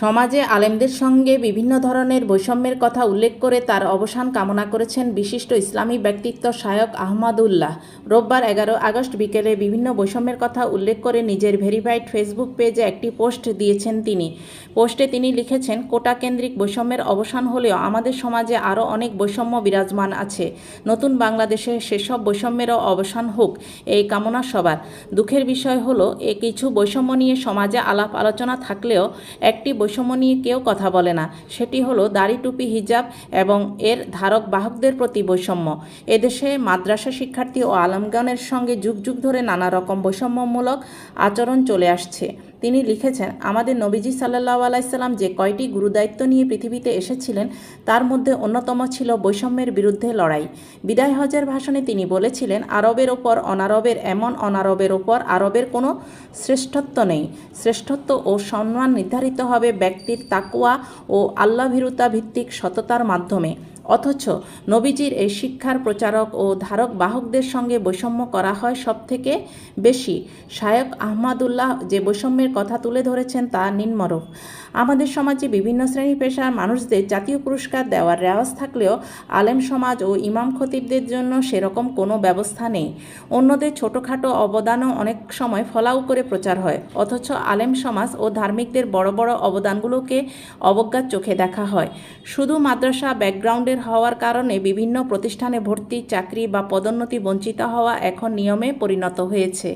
সমাজে আলেমদের সঙ্গে বিভিন্ন ধরনের বৈষম্যের কথা উল্লেখ করে তার অবসান কামনা করেছেন বিশিষ্ট ইসলামী ব্যক্তিত্ব শায়ক আহমদুল্লাহ। রোববার এগারো আগস্ট বিকেলে বিভিন্ন বৈষম্যের কথা উল্লেখ করে নিজের ভেরিফাইড ফেসবুক পেজে একটি পোস্ট দিয়েছেন তিনি। পোস্টে তিনি লিখেছেন, কোটা কেন্দ্রিক বৈষম্যের অবসান হলেও আমাদের সমাজে আরও অনেক বৈষম্য বিরাজমান আছে। নতুন বাংলাদেশে সেসব বৈষম্যেরও অবসান হোক, এই কামনা সবার। দুঃখের বিষয় হলো, এ কিছু বৈষম্য নিয়ে সমাজে আলাপ আলোচনা থাকলেও একটি বৈষম্য নিয়ে কেউ কথা বলে না। সেটি হলো দাড়ি টুপি, হিজাব এবং এর ধারক বাহকদের প্রতি বৈষম্য। এদেশে মাদ্রাসা শিক্ষার্থী ও আলমগানের সঙ্গে যুগ যুগ ধরে নানা রকম বৈষম্যমূলক আচরণ চলে আসছে। তিনি লিখেছেন, আমাদের নবীজি সাল্লাহ আলাইসাল্লাম যে কয়টি গুরুদায়িত্ব নিয়ে পৃথিবীতে এসেছিলেন, তার মধ্যে অন্যতম ছিল বৈষম্যের বিরুদ্ধে লড়াই। বিদায় হজের ভাষণে তিনি বলেছিলেন, আরবের ওপর, অনারবের, এমন অনারবের ওপর আরবের কোনো শ্রেষ্ঠত্ব নেই। শ্রেষ্ঠত্ব ও সম্মান নির্ধারিত হবে ব্যক্তির তাকুয়া ও আল্লাভীরুতা ভিত্তিক সততার মাধ্যমে। অথচ নবীজির এই শিক্ষার প্রচারক ও ধারক বাহকদের সঙ্গে বৈষম্য করা হয় সব থেকে বেশি। শায়ক আহমাদুল্লাহ যে বৈষম্যের কথা তুলে ধরেছেন তা নিম্নরূপ। আমাদের সমাজে বিভিন্ন শ্রেণি পেশার মানুষদের জাতীয় পুরস্কার দেওয়ার রেওয়াজ থাকলেও আলেম সমাজ ও ইমাম খতিবদের জন্য সেরকম কোনো ব্যবস্থা নেই। অন্যদের ছোটোখাটো অবদানও অনেক সময় ফলাও করে প্রচার হয়। অথচ আলেম সমাজ ও ধার্মিকদের বড় বড় অবদানগুলোকে অবজ্ঞার চোখে দেখা হয়। শুধু মাদ্রাসা ব্যাকগ্রাউন্ডের হওয়ার কারণে বিভিন্ন প্রতিষ্ঠানে ভর্তি, চাকরি বা পদোন্নতি বঞ্চিত হওয়া এখন নিয়মে পরিণত হয়েছে।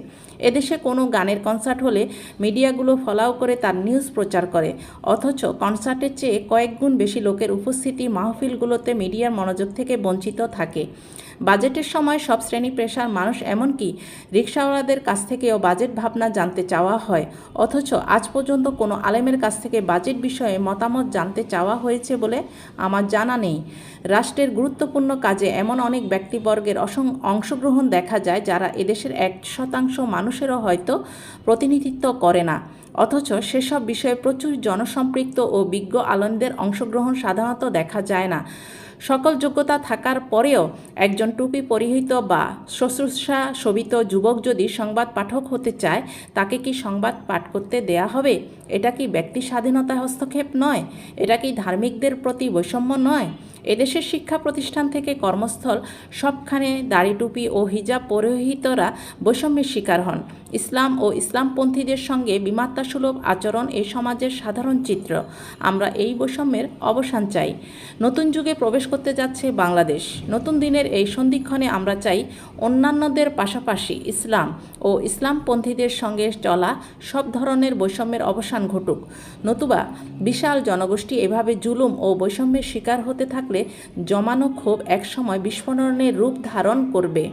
এদেশে কোনো গানের কনসার্ট হলে মিডিয়াগুলো ফলাও করে তার নিউজ প্রচার করে। অথচ কনসার্টের চেয়ে কয়েক গুণ বেশি লোকের উপস্থিতি মাহফিলগুলোতে মিডিয়ার মনোযোগ থেকে বঞ্চিত থাকে। বাজেটের সময় সব শ্রেণি পেশার মানুষ এমনকি রিক্সাওয়ালাদের কাছ থেকেও বাজেট ভাবনা জানতে চাওয়া হয়। অথচ আজ পর্যন্ত কোনো আলেমের কাছ থেকে বাজেট বিষয়ে মতামত জানতে চাওয়া হয়েছে বলে আমার জানা নেই। রাষ্ট্রের গুরুত্বপূর্ণ কাজে এমন অনেক ব্যক্তিবর্গের অসং অংশগ্রহণ দেখা যায় যারা এদেশের এক শতাংশ মানুষেরও হয়তো প্রতিনিধিত্ব করে না। অথচ সেসব বিষয়ে প্রচুর জনসম্পৃক্ত ও বিজ্ঞ আলমদের অংশগ্রহণ সাধারণত দেখা যায় না। সকল যোগ্যতা থাকার পরেও একজন টুপি পরিহিত বা শুশ্রূষা শোভিত যুবক যদি সংবাদ পাঠক হতে চায়, তাকে কি সংবাদ পাঠ করতে দেয়া হবে? এটা কি ব্যক্তি স্বাধীনতা হস্তক্ষেপ নয়? এটা কি ধার্মিকদের প্রতি বৈষম্য নয়? এদেশের শিক্ষা প্রতিষ্ঠান থেকে কর্মস্থল সবখানে দাড়ি টুপি ও হিজাব পরিহিতরা বৈষম্যের শিকার হন। ইসলাম ও ইসলামপন্থীদের সঙ্গে বিমাত্রাসুলভ আচরণ এই সমাজের সাধারণ চিত্র। আমরা এই বৈষম্যের অবসান চাই। নতুন যুগে প্রবেশ করতে যাচ্ছে বাংলাদেশ। নতুন দিনের এই সন্ধিক্ষণে আমরা চাই অন্যান্যদের পাশাপাশি ইসলাম ও ইসলামপন্থীদের সঙ্গে চলা সব ধরনের বৈষম্যের অবসান ঘটুক। নতুবা বিশাল জনগোষ্ঠী এভাবে জুলুম ও বৈষম্যের শিকার হতে থাকলে জমানো ক্ষোভ একসময় বিস্ফোরণের রূপ ধারণ করবে।